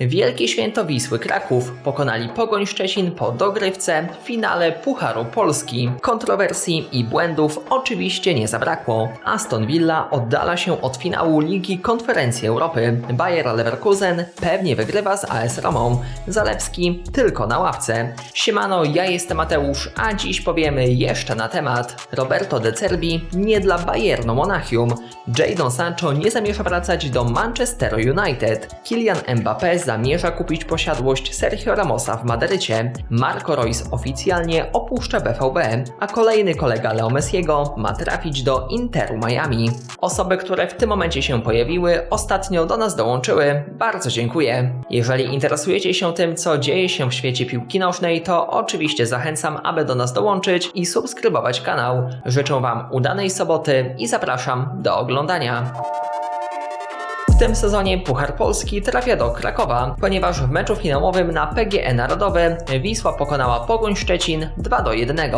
Wielkie Święto Wisły Kraków pokonali Pogoń Szczecin po dogrywce w finale Pucharu Polski. Kontrowersji i błędów oczywiście nie zabrakło. Aston Villa oddala się od finału Ligi Konferencji Europy. Bayer Leverkusen pewnie wygrywa z AS Romą. Zalewski tylko na ławce. Siemano, ja jestem Mateusz, a dziś powiemy jeszcze na temat. Roberto De Cerbi nie dla Bayernu Monachium. Jadon Sancho nie zamierza wracać do Manchesteru United. Kylian Mbappé zamierza kupić posiadłość Sergio Ramosa w Madrycie. Marco Reus oficjalnie opuszcza BVB, a kolejny kolega Leo Messiego ma trafić do Interu Miami. Osoby, które w tym momencie się pojawiły, ostatnio do nas dołączyły. Bardzo dziękuję. Jeżeli interesujecie się tym, co dzieje się w świecie piłki nożnej, to oczywiście zachęcam, aby do nas dołączyć i subskrybować kanał. Życzę Wam udanej soboty i zapraszam do oglądania. W tym sezonie Puchar Polski trafia do Krakowa, ponieważ w meczu finałowym na PGE Narodowe Wisła pokonała Pogoń Szczecin 2 do 1.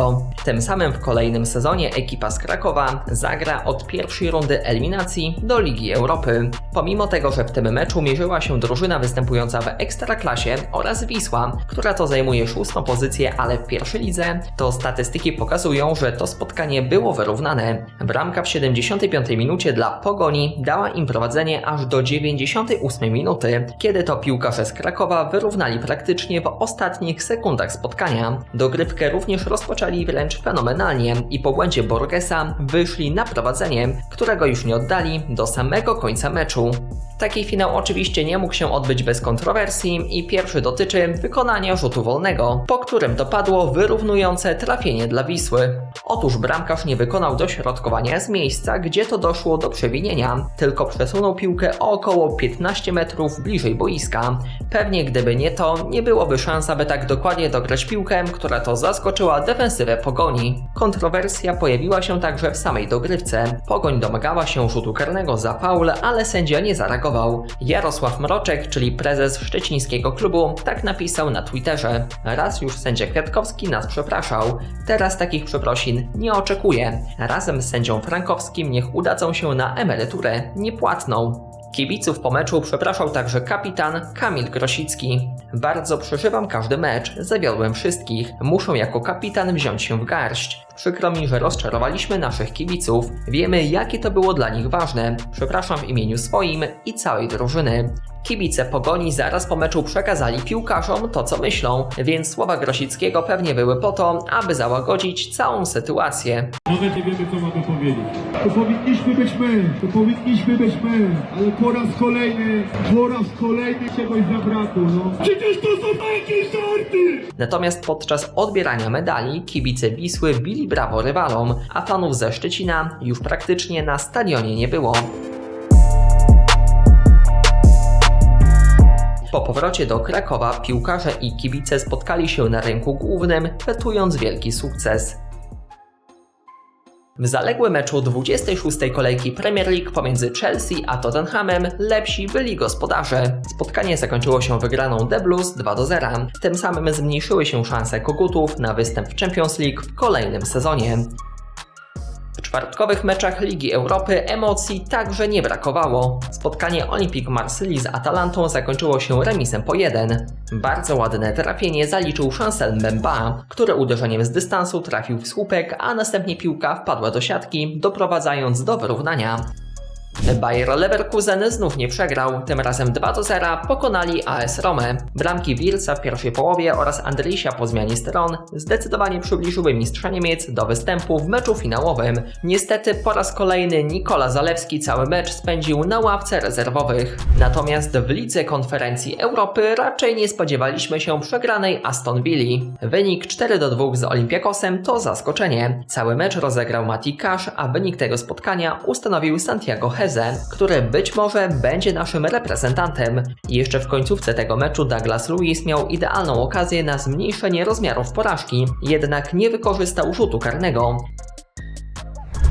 Tym samym w kolejnym sezonie ekipa z Krakowa zagra od pierwszej rundy eliminacji do Ligi Europy. Pomimo tego, że w tym meczu mierzyła się drużyna występująca w Ekstraklasie oraz Wisła, która to zajmuje szóstą pozycję, ale w pierwszej lidze, to statystyki pokazują, że to spotkanie było wyrównane. Bramka w 75 minucie dla Pogoni dała im prowadzenie aż do 98 minuty, kiedy to piłkarze z Krakowa wyrównali praktycznie w ostatnich sekundach spotkania. Dogrywkę również rozpoczęli wręcz fenomenalnie i po błędzie Borgesa wyszli na prowadzenie, którego już nie oddali do samego końca meczu. Taki finał oczywiście nie mógł się odbyć bez kontrowersji i pierwszy dotyczy wykonania rzutu wolnego, po którym to padło wyrównujące trafienie dla Wisły. Otóż bramkarz nie wykonał dośrodkowania z miejsca, gdzie to doszło do przewinienia, tylko przesunął piłkę o około 15 metrów bliżej boiska. Pewnie gdyby nie to, nie byłoby szans, aby tak dokładnie dograć piłkę, która to zaskoczyła defensywę Pogoni. Kontrowersja pojawiła się także w samej dogrywce. Pogoń domagała się rzutu karnego za faul, ale sędzia nie zareagował. Jarosław Mroczek, czyli prezes szczecińskiego klubu, tak napisał na Twitterze. Raz już sędzia Kwiatkowski nas przepraszał, teraz takich przeprosin nie oczekuję. Razem z sędzią Frankowskim niech udadzą się na emeryturę niepłatną. Kibiców po meczu przepraszał także kapitan Kamil Grosicki. Bardzo przeżywam każdy mecz, zawiodłem wszystkich. Muszę jako kapitan wziąć się w garść. Przykro mi, że rozczarowaliśmy naszych kibiców. Wiemy, jakie to było dla nich ważne. Przepraszam w imieniu swoim i całej drużyny. Kibice Pogoni zaraz po meczu przekazali piłkarzom to, co myślą, więc słowa Grosickiego pewnie były po to, aby załagodzić całą sytuację. Nawet nie wiemy, co mamy powiedzieć. To powinniśmy być my, to powinniśmy być my, ale po raz kolejny, po raz kolejny czegoś zabrakło, no. Przecież to są takie żarty! Natomiast podczas odbierania medali kibice Wisły bili brawo rywalom, a fanów ze Szczecina już praktycznie na stadionie nie było. Po powrocie do Krakowa piłkarze i kibice spotkali się na rynku głównym, fetując wielki sukces. W zaległym meczu 26. kolejki Premier League pomiędzy Chelsea a Tottenhamem lepsi byli gospodarze. Spotkanie zakończyło się wygraną The Blues 2 do 0. Tym samym zmniejszyły się szanse Kogutów na występ w Champions League w kolejnym sezonie. Czwartkowych meczach Ligi Europy emocji także nie brakowało. Spotkanie Olympique Marsylii z Atalantą zakończyło się remisem po 1. Bardzo ładne trafienie zaliczył Chancel Mbemba, który uderzeniem z dystansu trafił w słupek, a następnie piłka wpadła do siatki, doprowadzając do wyrównania. Bayer Leverkusen znów nie przegrał, tym razem 2 do 0 pokonali AS Romę. Bramki Wirca w pierwszej połowie oraz Andrysia po zmianie stron zdecydowanie przybliżyły mistrza Niemiec do występu w meczu finałowym. Niestety po raz kolejny Nikola Zalewski cały mecz spędził na ławce rezerwowych. Natomiast w Lidze Konferencji Europy raczej nie spodziewaliśmy się przegranej Aston Villa. Wynik 4 do 2 z Olympiakosem to zaskoczenie. Cały mecz rozegrał Mati Cash, a wynik tego spotkania ustanowił Santiago Heze, który być może będzie naszym reprezentantem. Jeszcze w końcówce tego meczu Douglas Lewis miał idealną okazję na zmniejszenie rozmiarów porażki, jednak nie wykorzystał rzutu karnego.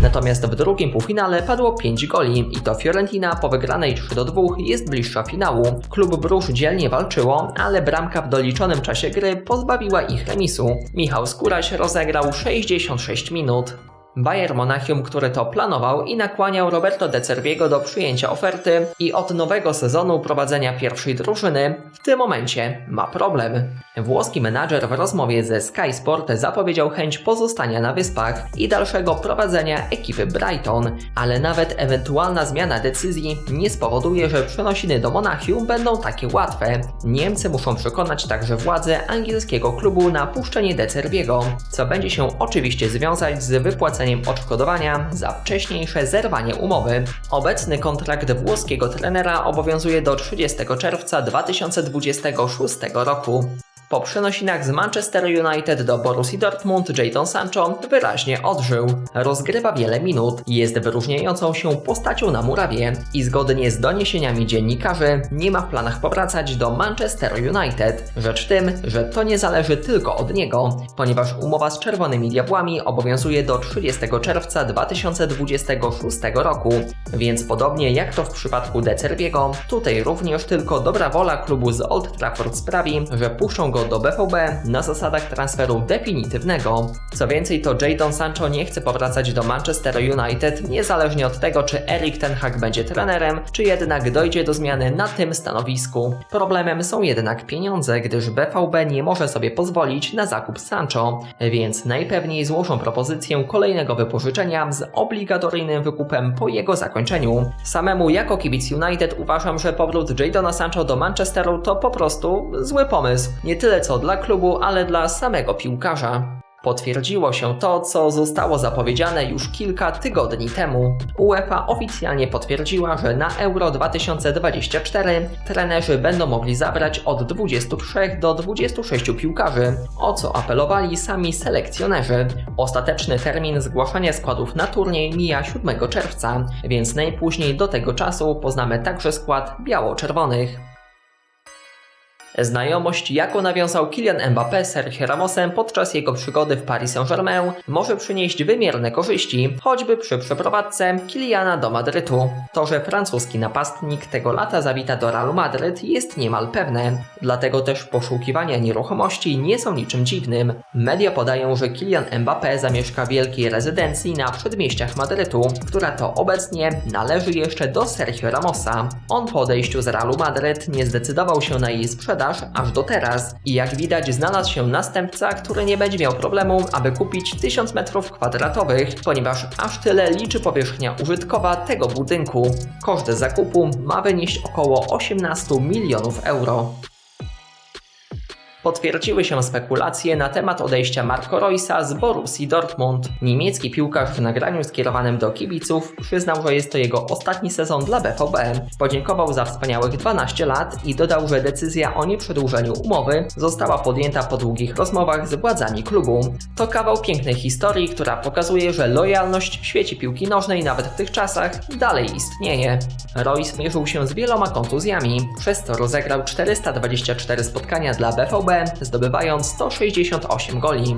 Natomiast w drugim półfinale padło 5 goli i to Fiorentina po wygranej 3 do 2 jest bliższa finału. Klub Brusz dzielnie walczyło, ale bramka w doliczonym czasie gry pozbawiła ich remisu. Michał Skóraś rozegrał 66 minut. Bayern Monachium, który to planował i nakłaniał Roberto De Cerviego do przyjęcia oferty i od nowego sezonu prowadzenia pierwszej drużyny w tym momencie ma problem. Włoski menadżer w rozmowie ze Sky Sport zapowiedział chęć pozostania na wyspach i dalszego prowadzenia ekipy Brighton, ale nawet ewentualna zmiana decyzji nie spowoduje, że przenosiny do Monachium będą takie łatwe. Niemcy muszą przekonać także władze angielskiego klubu na puszczenie De Cerviego, co będzie się oczywiście związać z wypłaceniem odszkodowania za wcześniejsze zerwanie umowy. Obecny kontrakt włoskiego trenera obowiązuje do 30 czerwca 2026 roku. Po przenosinach z Manchester United do Borussii Dortmund Jadon Sancho wyraźnie odżył. Rozgrywa wiele minut, jest wyróżniającą się postacią na murawie i zgodnie z doniesieniami dziennikarzy nie ma w planach powracać do Manchester United. Rzecz w tym, że to nie zależy tylko od niego, ponieważ umowa z Czerwonymi Diabłami obowiązuje do 30 czerwca 2026 roku, więc podobnie jak to w przypadku De Cerviego, tutaj również tylko dobra wola klubu z Old Trafford sprawi, że puszczą go do BVB na zasadach transferu definitywnego. Co więcej, to Jadon Sancho nie chce powracać do Manchester United niezależnie od tego, czy Erik Ten Hag będzie trenerem, czy jednak dojdzie do zmiany na tym stanowisku. Problemem są jednak pieniądze, gdyż BVB nie może sobie pozwolić na zakup Sancho, więc najpewniej złożą propozycję kolejnego wypożyczenia z obligatoryjnym wykupem po jego zakończeniu. Samemu jako kibic United uważam, że powrót Jadona Sancho do Manchesteru to po prostu zły pomysł. Nie tyle co dla klubu, ale dla samego piłkarza. Potwierdziło się to, co zostało zapowiedziane już kilka tygodni temu. UEFA oficjalnie potwierdziła, że na Euro 2024 trenerzy będą mogli zabrać od 23 do 26 piłkarzy, o co apelowali sami selekcjonerzy. Ostateczny termin zgłaszania składów na turniej mija 7 czerwca, więc najpóźniej do tego czasu poznamy także skład biało-czerwonych. Znajomość, jaką nawiązał Kylian Mbappé z Sergio Ramosem podczas jego przygody w Paris Saint-Germain, może przynieść wymierne korzyści, choćby przy przeprowadzce Kyliana do Madrytu. To, że francuski napastnik tego lata zawita do Realu Madryt jest niemal pewne, dlatego też poszukiwania nieruchomości nie są niczym dziwnym. Media podają, że Kylian Mbappé zamieszka w wielkiej rezydencji na przedmieściach Madrytu, która to obecnie należy jeszcze do Sergio Ramosa. On po odejściu z Realu Madryt nie zdecydował się na jej sprzedaż aż do teraz i jak widać znalazł się następca, który nie będzie miał problemu, aby kupić 1000 m2, ponieważ aż tyle liczy powierzchnia użytkowa tego budynku. Koszt zakupu ma wynieść około 18 milionów euro. Potwierdziły się spekulacje na temat odejścia Marco Reusa z Borussii Dortmund. Niemiecki piłkarz w nagraniu skierowanym do kibiców przyznał, że jest to jego ostatni sezon dla BVB. Podziękował za wspaniałych 12 lat i dodał, że decyzja o nieprzedłużeniu umowy została podjęta po długich rozmowach z władzami klubu. To kawał pięknej historii, która pokazuje, że lojalność w świecie piłki nożnej nawet w tych czasach dalej istnieje. Royce mierzył się z wieloma kontuzjami, przez co rozegrał 424 spotkania dla BVB, zdobywając 168 goli.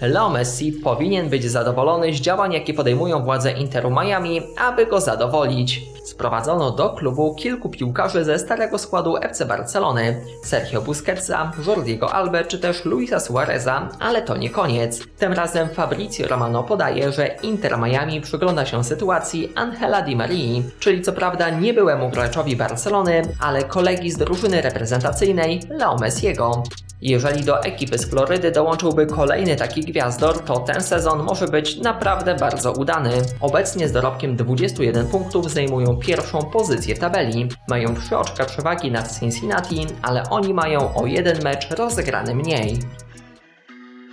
Leo Messi powinien być zadowolony z działań, jakie podejmują władze Interu Miami, aby go zadowolić. Sprowadzono do klubu kilku piłkarzy ze starego składu FC Barcelony, Sergio Busquetsa, Jordiego Albe czy też Luisa Suareza, ale to nie koniec. Tym razem Fabrizio Romano podaje, że Inter Miami przygląda się sytuacji Angela Di Marii, czyli co prawda nie byłemu graczowi Barcelony, ale kolegi z drużyny reprezentacyjnej Leo Messiego. Jeżeli do ekipy z Florydy dołączyłby kolejny taki gwiazdor, to ten sezon może być naprawdę bardzo udany. Obecnie z dorobkiem 21 punktów zajmują pierwszą pozycję tabeli. Mają 3 oczka przewagi nad Cincinnati, ale oni mają o jeden mecz rozegrany mniej.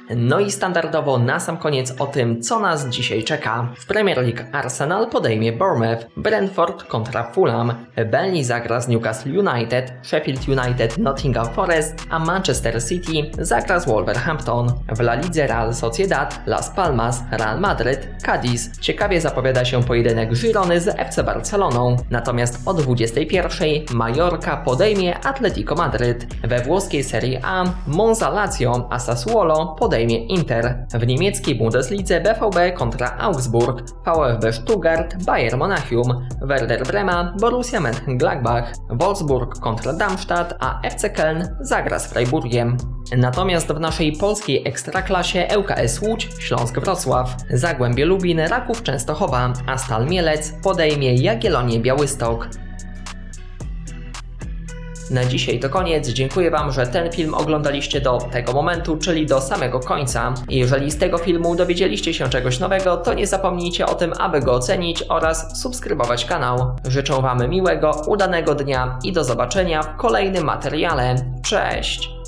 No i standardowo na sam koniec o tym, co nas dzisiaj czeka. W Premier League Arsenal podejmie Bournemouth, Brentford kontra Fulham, Burnley zagra z Newcastle United, Sheffield United Nottingham Forest, a Manchester City zagra z Wolverhampton. W La Lidze Real Sociedad, Las Palmas, Real Madrid, Cadiz. Ciekawie zapowiada się pojedynek Girony z FC Barceloną. Natomiast o 21 Mallorca podejmie Atletico Madryt. We włoskiej Serie A Monza Lazio, a podejmie podejmie Inter. W niemieckiej Bundeslidze BVB kontra Augsburg, VfB Stuttgart, Bayern Monachium, Werder Brema, Borussia Mönchengladbach, Wolfsburg kontra Darmstadt, a FC Köln zagra z Freiburgiem. Natomiast w naszej polskiej ekstraklasie ŁKS Łódź, Śląsk Wrocław, Zagłębie Lubin, Raków Częstochowa, a Stal Mielec podejmie Jagiellonię Białystok. Na dzisiaj to koniec. Dziękuję Wam, że ten film oglądaliście do tego momentu, czyli do samego końca. Jeżeli z tego filmu dowiedzieliście się czegoś nowego, to nie zapomnijcie o tym, aby go ocenić oraz subskrybować kanał. Życzę Wam miłego, udanego dnia i do zobaczenia w kolejnym materiale. Cześć!